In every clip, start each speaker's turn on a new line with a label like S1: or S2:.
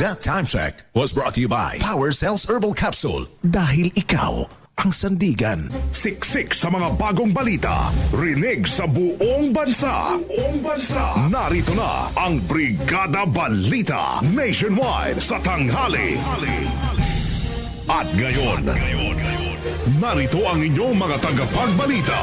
S1: That time check was brought to you by Power Cells Herbal Capsule. Dahil ikaw ang sandigan.
S2: Siksik sa mga bagong balita. Rinig sa buong bansa. Buong bansa. Narito na ang Brigada Balita Nationwide sa tanghali. At ngayon, narito ang inyong mga tagapagbalita.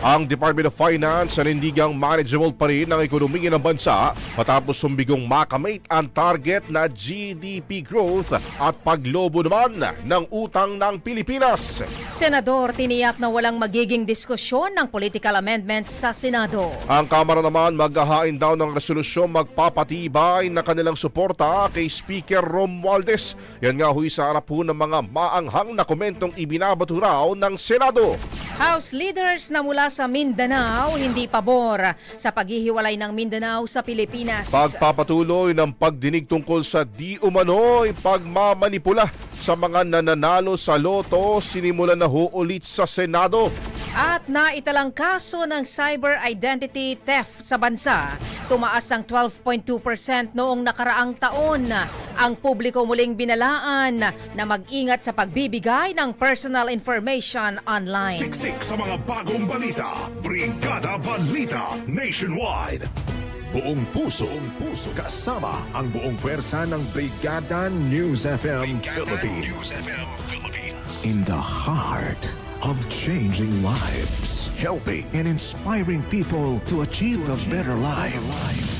S3: Ang Department of Finance nanindigang manageable pa rin ang ekonomiya ng bansa matapos sumbigong makamate ang target na GDP growth at paglobo naman ng utang ng Pilipinas.
S4: Senador tiniyak na walang magiging diskusyon ng political amendments sa Senado.
S3: Ang Kamara naman maghahain daw ng resolusyon magpapatibay na kanilang suporta kay Speaker Romualdez. Yan nga huy sa harap ng mga maanghang na komentong ibinabato raw ng Senado.
S4: House leaders na mula sa Mindanao hindi pabor sa paghihiwalay ng Mindanao sa Pilipinas.
S3: Pagpapatuloy ng pagdinig tungkol sa di umano'y pagmamanipula sa mga nananalo sa loto sinimulan na ho sa Senado.
S4: At naitalang kaso ng cyber identity theft sa bansa. Tumaas ang 12.2% noong nakaraang taon. Ang publiko muling binalaan na mag-ingat sa pagbibigay ng personal information online.
S2: Siksik sa mga bagong balita. Brigada Balita Nationwide.
S1: Buong puso, buong puso kasama ang buong pwersa ng Brigada News FM Philippines. In the heart of changing lives, helping and inspiring people to achieve a better life.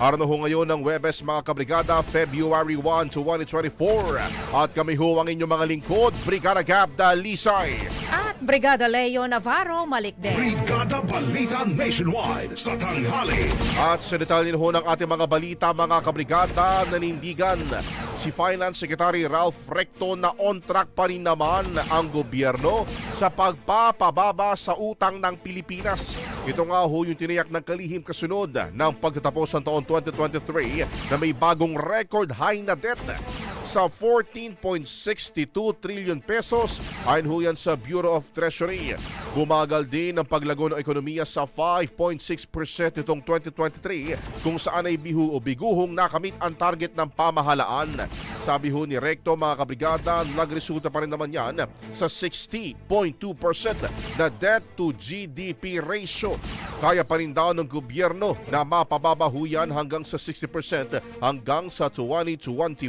S3: Araw ho ngayon ng Webes mga kabrigada, February 1 to 2024. At kami ho ang inyong mga lingkod, Brigada Gabda Lisay.
S4: At Brigada Leo Navarro Malikden.
S2: Brigada Balita Nationwide sa tanghali.
S3: At sa detalye ho ng ating mga balita, mga kabrigada, nanindigan si Finance Secretary Ralph Recto na on track pa rin naman ang gobyerno sa pagpapababa sa utang ng Pilipinas. Ito nga ho yung tiniyak ng kalihim kasunod ng pagtatapos ng taon 2023 na may bagong record high na debt sa 14.62 trillion pesos ayon ho yan sa Bureau of Treasury. Bumagal din ang paglago ng ekonomiya sa 5.6% itong 2023 kung saan ay bihu o biguhong nakamit ang target ng pamahalaan. Sabi ho ni Recto mga kabrigada, nagresulta pa rin naman yan sa 60.2% na debt to GDP ratio. Kaya pa rin daw ng gobyerno na mapababaho yan hanggang sa 60% hanggang sa 2025.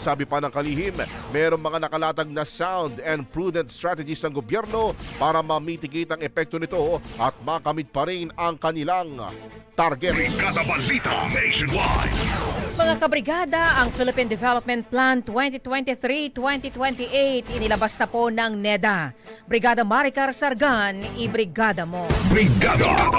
S3: Sabi pa ng kalihim, mayroong mga nakalatag na sound and prudent strategies ng gobyerno para ma-mitigate ang epekto nito at makamit pa rin ang kanilang target.
S2: Brigada Balita Nationwide.
S4: Mga kabrigada, ang Philippine Development Plan 2023-2028 inilabas na po ng NEDA. Brigada Maricar Sargan, ibrigada mo.
S2: Brigada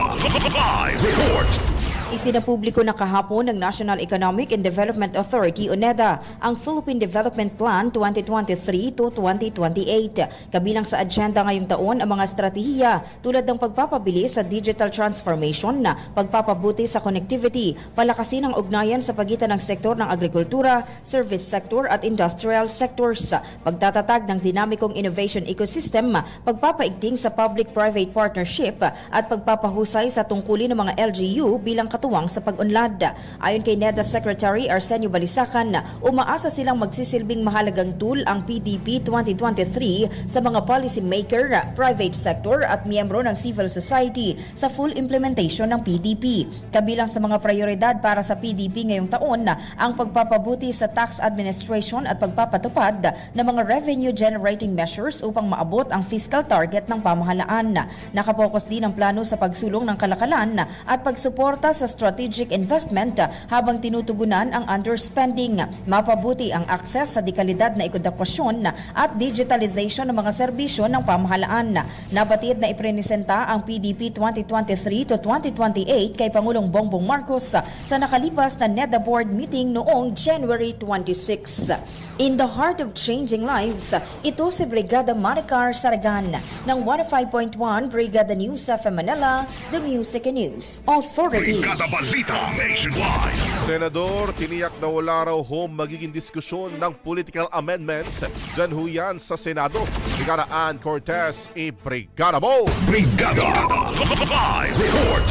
S2: Live Report.
S5: Isinapubliko na kahapon ng National Economic and Development Authority o NEDA ang Philippine Development Plan 2023 to 2028. Kabilang sa agenda ngayong taon ang mga estratehiya tulad ng pagpapabilis sa digital transformation, pagpapabuti sa connectivity, palakasin ang ugnayan sa pagitan ng sektor ng agrikultura, service sector at industrial sectors, pagtatatag ng dinamikong innovation ecosystem, pagpapaigting sa public-private partnership at pagpapahusay sa tungkulin ng mga LGU bilang katuwang sa pag-unlad. Ayon kay NEDA Secretary Arsenio Balisacan, umaasa silang magsisilbing mahalagang tool ang PDP 2023 sa mga policy maker, private sector at miyembro ng civil society sa full implementation ng PDP. Kabilang sa mga prioridad para sa PDP ngayong taon ang pagpapabuti sa tax administration at pagpapatupad ng mga revenue generating measures upang maabot ang fiscal target ng pamahalaan. Nakapokus din ang plano sa pagsulong ng kalakalan at pagsuporta sa strategic investment habang tinutugunan ang underspending. Mapabuti ang akses sa dekalidad na ekodakwasyon at digitalization ng mga serbisyo ng pamahalaan. Nabatid na iprenisenta ang PDP 2023 to 2028 kay Pangulong Bongbong Marcos sa nakalipas na NEDA board meeting noong January 26. In the heart of changing lives, ito si Brigada Maricar Saragan ng 105.1 Brigada News FM Manila, The Music and News Authority.
S2: Brigada Balita Nationwide.
S3: Senador, tiniyak na wala raw ho magiging diskusyon ng political amendments. Diyan ho yan sa Senado. Brigada Ann Cortez, i-brigada mo!
S2: Brigada Live Report.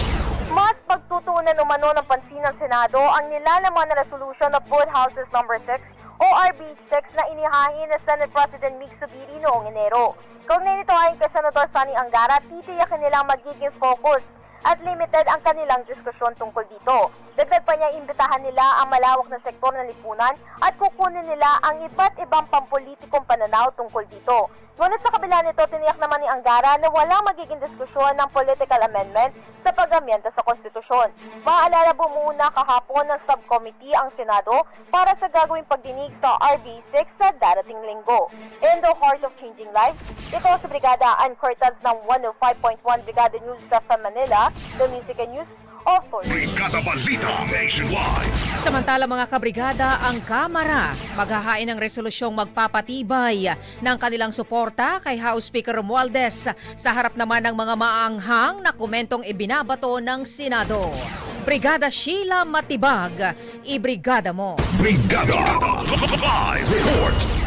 S6: Mas pagtutuunan umano ng pansin ng Senado ang nilalaman na resolution of both houses number 6 o RB6 na inihain ng Senate President Mick Subiri noong Enero. Kaugnay nito ayon kay Senator Sonny Angara, titiyakin nilang magiging focus at limited ang kanilang diskusyon tungkol dito. Dagdag pa niya, imbitahan nila ang malawak na sektor ng lipunan at kukunin nila ang iba't ibang pampolitikong pananaw tungkol dito. Ngunit sa kabila nito, tiniyak naman ni Angara na walang magiging diskusyon ng political amendment sa pag-amyenta sa konstitusyon. Maalala bumuna kahapon ng subcommittee ang Senado para sa gagawing pagdinig sa RB6 sa darating linggo. In the heart of changing lives, ito si Brigada Ann Cortez ng 105.1 Brigada News sa Manila, And News Authority.
S2: Brigada Balita Nationwide.
S4: Samantala mga kabrigada, ang Kamara maghahain ng resolusyong magpapatibay ng kanilang suporta kay House Speaker Romualdez sa harap naman ng mga maanghang na komentong ibinabato ng Senado. Brigada Sheila Matibag, ibrigada mo.
S2: Brigada Live Report.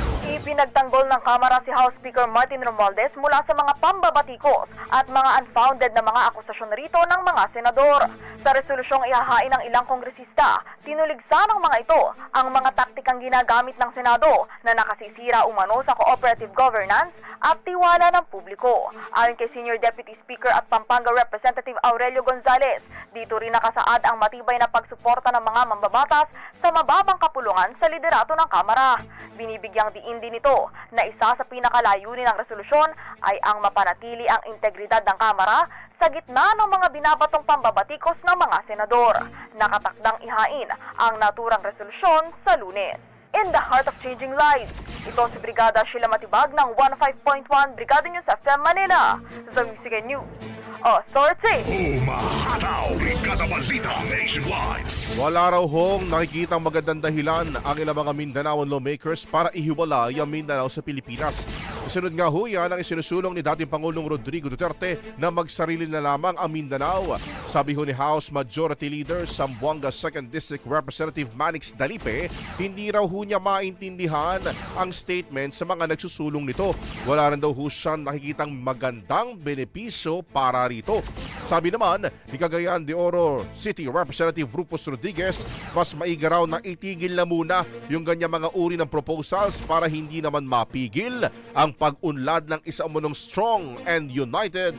S6: Ipinagtanggol ng Kamara si House Speaker Martin Romualdez mula sa mga pambabatikos at mga unfounded na mga akusasyon rito ng mga senador. Sa resolusyong ihahain ng ilang kongresista, tinuligsa ng mga ito ang mga taktikang ginagamit ng Senado na nakasisira umano sa cooperative governance at tiwala ng publiko. Ayon kay Senior Deputy Speaker at Pampanga Representative Aurelio Gonzales, dito rin nakasaad ang matibay na pagsuporta ng mga mambabatas sa mababang kapulungan sa liderato ng Kamara. Binibigyang diin din nito na isa sa pinakalayunin ng resolusyon ay ang mapanatili ang integridad ng Kamara sa gitna ng mga binabatong pambabatikos ng mga senador. Nakatakdang ihain ang naturang resolusyon sa lunes. In the heart of changing lives, ito si Brigada Sheila Matibag ng 15.1 Brigada News FM Manila, The Music and News Authority.
S2: Umahataw. Brigada Balita Nationwide.
S3: Wala raw hong nakikitang magandang dahilan ang ilang mga Mindanaoan lawmakers para ihiwalay ang Mindanao sa Pilipinas. Kasunod nga ho yan ang isinusulong ni dating Pangulong Rodrigo Duterte na magsarili na lamang ang Mindanao. Sabi ho ni House Majority Leader Sambuanga 2nd District Representative Manix Dalipe, hindi raw ho niya maintindihan ang statement sa mga nagsusulong nito. Wala rin daw ho siyang nakikitang magandang benepisyo para rito. Sabi naman ni Cagayan de Oro City Representative Rufus Rodriguez, mas maiga raw na itigil na muna yung ganyang mga uri ng proposals para hindi naman mapigil ang pag-unlad ng isa umunong strong and united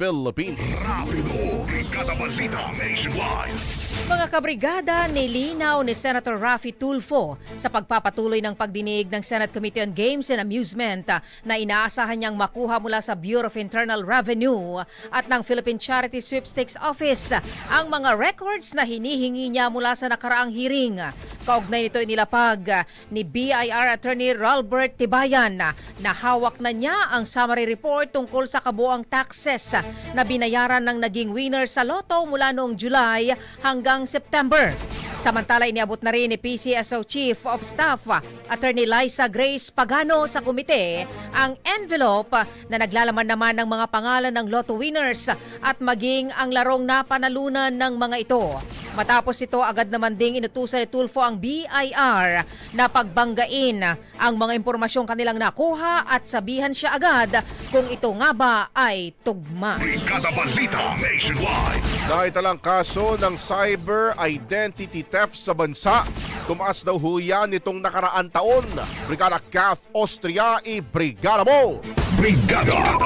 S3: Philippines.
S2: Rapido, Brigada Balita Nationwide.
S4: Mga kabrigada, nilinaw ni Senator Raffy Tulfo sa pagpapatuloy ng pagdinig ng Senate Committee on Games and Amusement na inaasahan niyang makuha mula sa Bureau of Internal Revenue at ng Philippine Charity Sweepstakes Office ang mga records na hinihingi niya mula sa nakaraang hearing. Kaugnay nito inilapag ni BIR Attorney Ralbert Tibayan na hawak na niya ang summary report tungkol sa kabuang taxes na binayaran ng naging winner sa loto mula noong July hanggang September. Samantala, iniabot na rin ni PCSO Chief of Staff, Attorney Liza Grace Pagano sa komite ang envelope na naglalaman naman ng mga pangalan ng lotto winners at maging ang larong napanalunan ng mga ito. Matapos ito, agad naman ding inutusan ni Tulfo ang BIR na pagbanggain ang mga impormasyong kanilang nakuha at sabihan siya agad kung ito nga ba ay tugma.
S2: Brigada Balita Nationwide.
S3: Naitalang kaso ng cyber identity theft sa bansa. Tumaas daw ho nitong nakaraan taon. Brigada Kath Austria, i-brigada mo!
S2: Brigada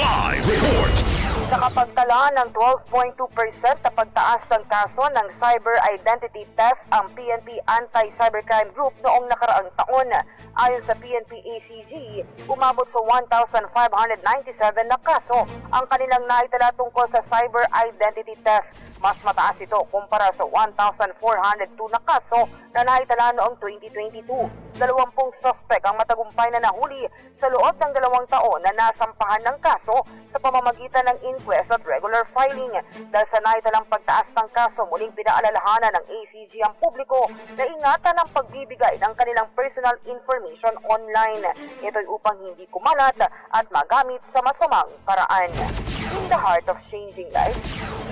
S2: Live Report.
S7: Nakapagtala ng 12.2% na pagtaas ng kaso ng cyber identity theft ang PNP Anti-Cybercrime Group noong nakaraang taon. Ayon sa PNP ACG, umabot sa 1,597 na kaso ang kanilang naitala tungkol sa cyber identity theft. Mas mataas ito kumpara sa 1,402 na kaso na naitala noong 2022. Dalawampung suspect ang matagumpay na nahuli sa loob ng dalawang taon na nasampahan ng kaso sa pamamagitan ng inquest at regular filing. Dahil sa naitalang pagtaas ng kaso, muling pinaalalahanan ng ACG ang publiko na ingatan ang pagbibigay ng kanilang personal information online. Ito'y upang hindi kumalat at magamit sa masamang paraan. In the heart of changing lives,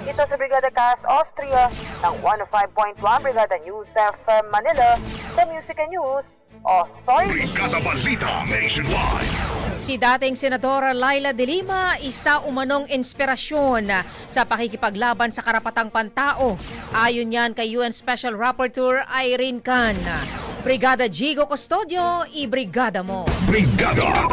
S7: ito sa Brigada Cast Austria ng 105.1 Brigada News FM Manila, the Music News Authority.
S2: Brigada Balita Nationwide.
S4: Si dating Senadora Laila De Lima, isa umanong inspirasyon sa pakikipaglaban sa karapatang pantao. Ayon yan kay UN Special Rapporteur Irene Khan. Brigada Jigo Custodio, i-brigada mo.
S2: Brigada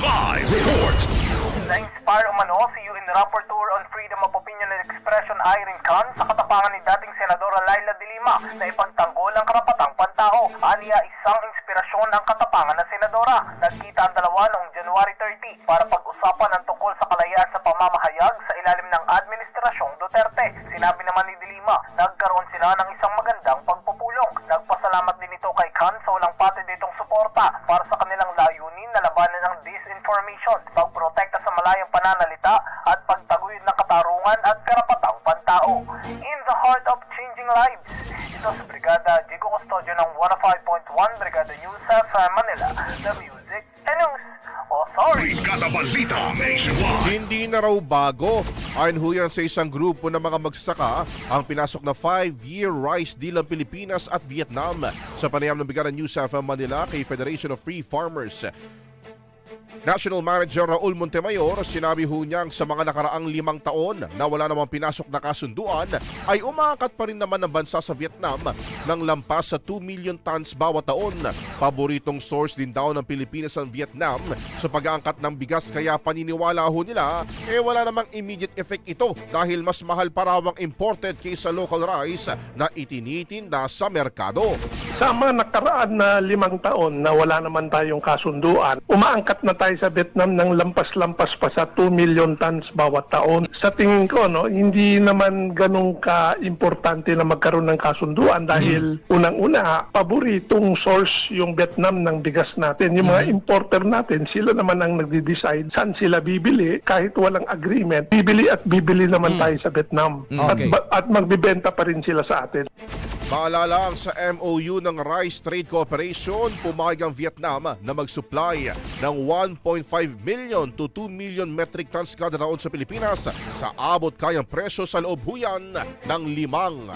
S2: Live Report.
S8: Na-inspire umano si UN Rapporteur on Freedom of Opinion and Expression Irene Khan sa katapangan ni dating Senadora Laila de Lima na ipagtanggol ang karapatang pantao. Aniya isang inspirasyon ang katapangan ng Senadora. Nagkita ang dalawa noong January 30 para pag-usapan ang tungkol sa kalayaan sa pamamahayag sa ilalim ng Administrasyong Duterte. Sinabi naman ni de Lima, nagkaroon
S3: Hindi na raw bago. Ayon ho yan sa isang grupo ng mga magsasaka ang pinasok na 5-year rice deal ng Pilipinas at Vietnam sa panayam ng Bigara News FM Manila kay Federation of Free Farmers. National Manager Raul Montemayor, sinabi ho niyang sa mga nakaraang limang taon na wala namang pinasok na kasunduan ay umakat pa rin naman ang bansa sa Vietnam ng lampas sa 2 million tons bawat taon. Paboritong source din daw ng Pilipinas ang Vietnam sa pag-aangkat ng bigas kaya paniniwala ho nila eh wala namang immediate effect ito dahil mas mahal pa raw ang imported kaysa local rice na itinitinda sa merkado.
S9: Sa mga nakaraan na limang taon na wala naman tayong kasunduan, umaangkat na tayo sa Vietnam ng lampas-lampas pa sa 2 million tons bawat taon. Sa tingin ko, no, hindi naman ganun ka-importante na magkaroon ng kasunduan dahil unang-una, paboritong source yung Vietnam ng bigas natin. Yung mga importer natin, sila naman ang nagde-decide saan sila bibili kahit walang agreement. Bibili at bibili naman tayo sa Vietnam. At,
S10: Okay.
S9: ba- at magbibenta pa rin sila sa atin.
S3: Maalala ang sa MOU ng Rice Trade Cooperation, pumayag ang Vietnam na mag-supply ng 1.5 million to 2 million metric tons kada taon sa Pilipinas sa abot kayang presyo sa loob huyan ng limang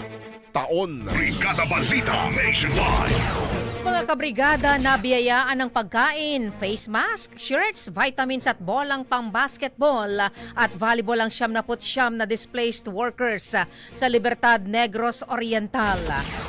S3: taon.
S2: Brigada Balita Nationwide.
S4: Mga kabrigada na biyayaan ng pagkain, face mask, shirts, vitamins at bolang pang basketball at volleyball ang siyam na siyam na displaced workers sa Libertad Negros Oriental.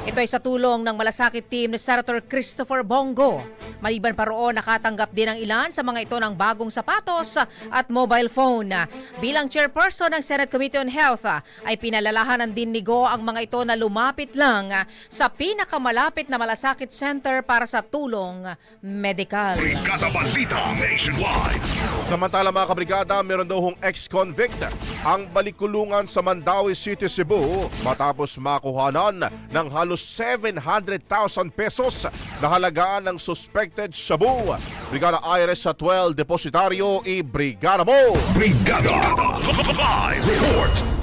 S4: Ito ay sa tulong ng malasakit team ni Senator Christopher Bongo. Maliban pa roon, nakatanggap din ang ilan sa mga ito ng bagong sapatos at mobile phone. Bilang chairperson ng Senate Committee on Health, ay pinalalahanan din ni Go ang mga ito na lumapit lang sa pinakamalapit na malasakit center para sa tulong medikal.
S2: Brigada Balita Nationwide.
S3: Samantala mga kabrigada, meron daw hong ex-convict ang balikulungan sa Mandawi City, Cebu matapos makuhanan ng halos 700,000 pesos na halagaan ng suspected shabu. Brigada IRS sa 12 depositaryo, i-brigada mo!
S2: Brigada Live Report.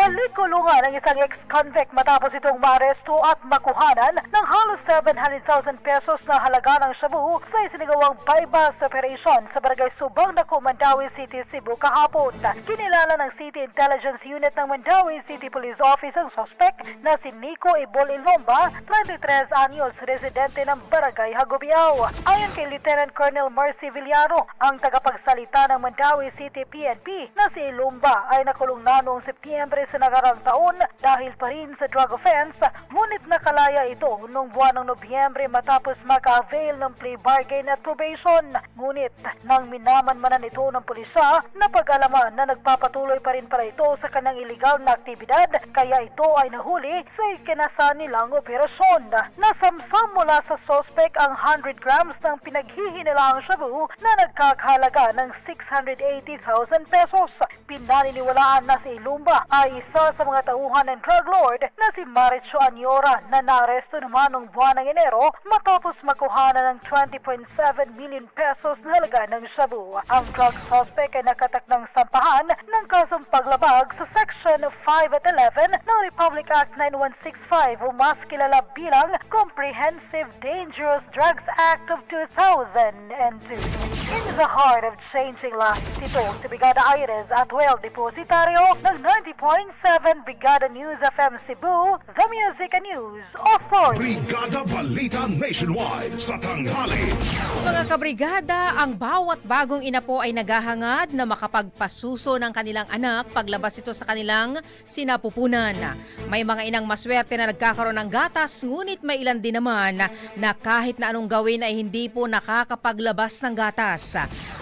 S11: Balikulungan ang isang ex-convict matapos itong maaresto at makuhanan ng halos 700,000 pesos na halaga ng shabu sa isinagawang bypass operation sa barangay Subang na Mandawi City, Cebu kahapon. Kinilala ng City Intelligence Unit ng Mandawi City Police Office ang suspect na si Nico Ibol Ilomba, 23 anyos, residente ng barangay Hagobiao. Ayon kay Lieutenant Colonel Mercy Villaro, ang tagapagsalita ng Mandawi City PNP na si Ilomba ay nakulong na noong Setyembre sa taon dahil pa rin sa drug offense, ngunit nakalaya ito noong buwan ng Nobyembre matapos maka-avail ng plea bargain at probation. Ngunit nang minamanmanan ito ng pulisya, napag-alaman na nagpapatuloy pa rin para ito sa kanyang illegal na aktibidad kaya ito ay nahuli sa ikinasa nilang operasyon. Nasamsam mula sa suspect ang 100 grams ng pinaghihinilaang shabu na nagkakahalaga ng 680,000 pesos. Pinaniniwalaan na si Ilumba ay isa sa mga tauhan ng drug lord na si Maricho Anyora na naaresto naman noong buwan ng Enero matapos makuhanan ng 20.7 million pesos na halaga ng shabu. Ang drug suspect ay nakatak ng sampahan ng kasong paglabag sa Section 5 at 11 ng Republic Act 9165 o mas kilala bilang Comprehensive Dangerous Drugs Act of 2002. In the heart of changing lives, ito si Brigada Aires at Well Depositaryo ng 90.7 Brigada News FM Cebu, The Music and News Authority.
S2: Brigada Balita Nationwide sa tanghali.
S4: Mga kabrigada, ang bawat bagong ina po ay naghahangad na makapagpasuso ng kanilang anak paglabas ito sa kanilang sinapupunan. May mga inang maswerte na nagkakaroon ng gatas, ngunit may ilan din naman na kahit na anong gawin ay hindi po nakakapaglabas ng gatas.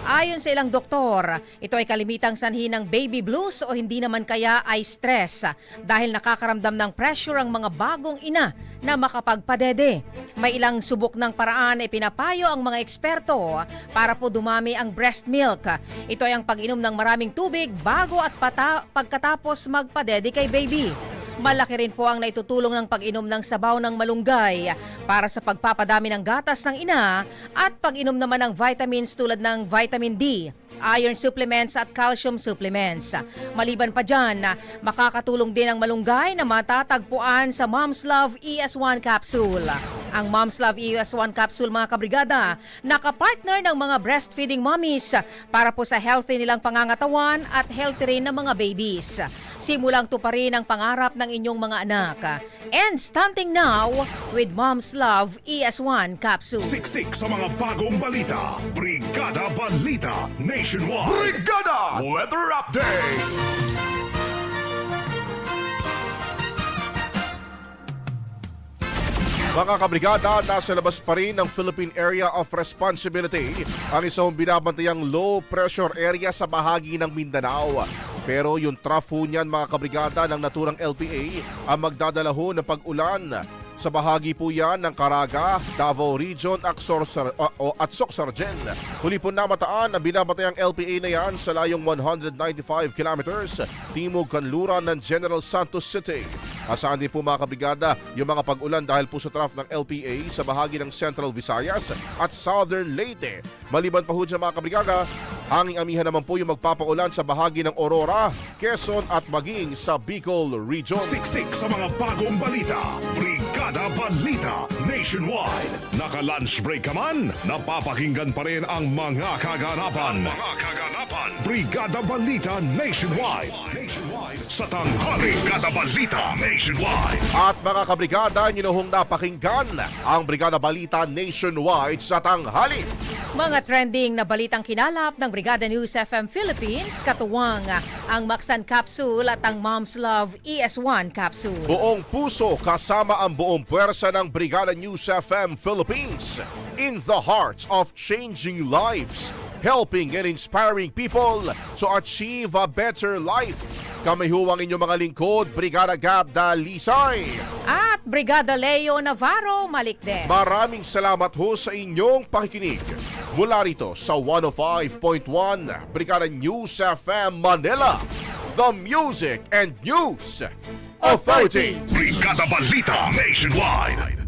S4: Ayon sa ilang doktor, ito ay kalimitang sanhi ng baby blues o hindi naman kaya ay stress dahil nakakaramdam ng pressure ang mga bagong ina na makapagpadede. May ilang subok ng paraan ay pinapayo ang mga eksperto para po dumami ang breast milk. Ito ay ang pag-inom ng maraming tubig bago at pata- pagkatapos magpadede kay baby. Malaki rin po ang naitutulong ng pag-inom ng sabaw ng malunggay para sa pagpapadami ng gatas ng ina at pag-inom naman ng vitamins tulad ng vitamin D, iron supplements at calcium supplements. Maliban pa dyan, makakatulong din ang malunggay na matatagpuan sa Mom's Love ES1 capsule. Ang Mom's Love ES1 capsule mga kabrigada, nakapartner ng mga breastfeeding mommies para po sa healthy nilang pangangatawan at healthy rin ng mga babies. Simulang tuparin ang pangarap ng inyong mga anak. And stunting now with Mom's Love ES1 capsule.
S2: Siksik sa mga bagong balita. Brigada Balita Nationwide.
S1: Brigada Weather Update!
S3: Mga kabrigada, nasa labas pa rin ng Philippine Area of Responsibility ang isang binabantayang low pressure area sa bahagi ng Mindanao. Pero yung ho niyan mga kabrigada ng naturang LPA ang magdadala ho ng pag-ulan sa bahagi po yan ng Caraga, Davao Region at, Sorsar, uh, o, at Socsargen. Huli po namataan ang LPA na yan sa layong 195 kilometers timog kanluran ng General Santos City. Asahan din po mga kabrigada yung mga pag-ulan dahil po sa trough ng LPA sa bahagi ng Central Visayas at Southern Leyte. Maliban pa ho dyan mga kabrigada, hanging amihan naman po yung magpapaulan sa bahagi ng Aurora, Quezon at maging sa Bicol Region.
S2: Siksik sa mga bagong balita. Brigada Brigada Balita Nationwide. Naka-lunch break ka man, napapakinggan pa rin ang mga kaganapan. Mga kaganapan. Brigada Balita Nationwide. Nationwide. Sa tanghali, Brigada Balita Nationwide.
S3: At mga kabrigada, ninuhong napakinggan ang Brigada Balita Nationwide sa tanghali.
S4: Mga trending na balitang kinalap ng Brigada News FM Philippines, katuwang ang Maxan Capsule at ang Mom's Love ES1 Capsule.
S3: Buong puso kasama ang buong puwersa ng Brigada News FM Philippines in the heart of changing lives, helping and inspiring people to achieve a better life. Kami huwang inyong mga lingkod, Brigada Gab Dalisay.
S4: At Brigada Leo Navarro Malikde.
S3: Maraming salamat ho sa inyong pakikinig. Mula rito sa 105.1 Brigada News FM Manila, the Music and News Authority.
S2: Brigada Balita Nationwide.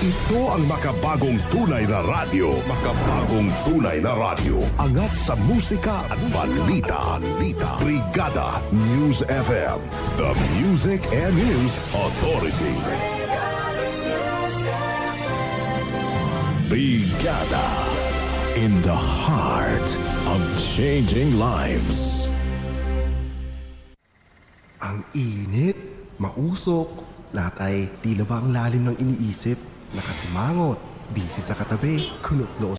S2: Ito ang makabagong tunay na radyo. Makabagong tunay na radyo. Angat sa musika at balita. balita. Brigada News FM. The Music and News Authority.
S1: Brigada in the heart of changing lives.
S12: Ang init, mausok, lahat ay tila ba ang lalim ng iniisip, nakasimangot, busy sa katabi, kunot noo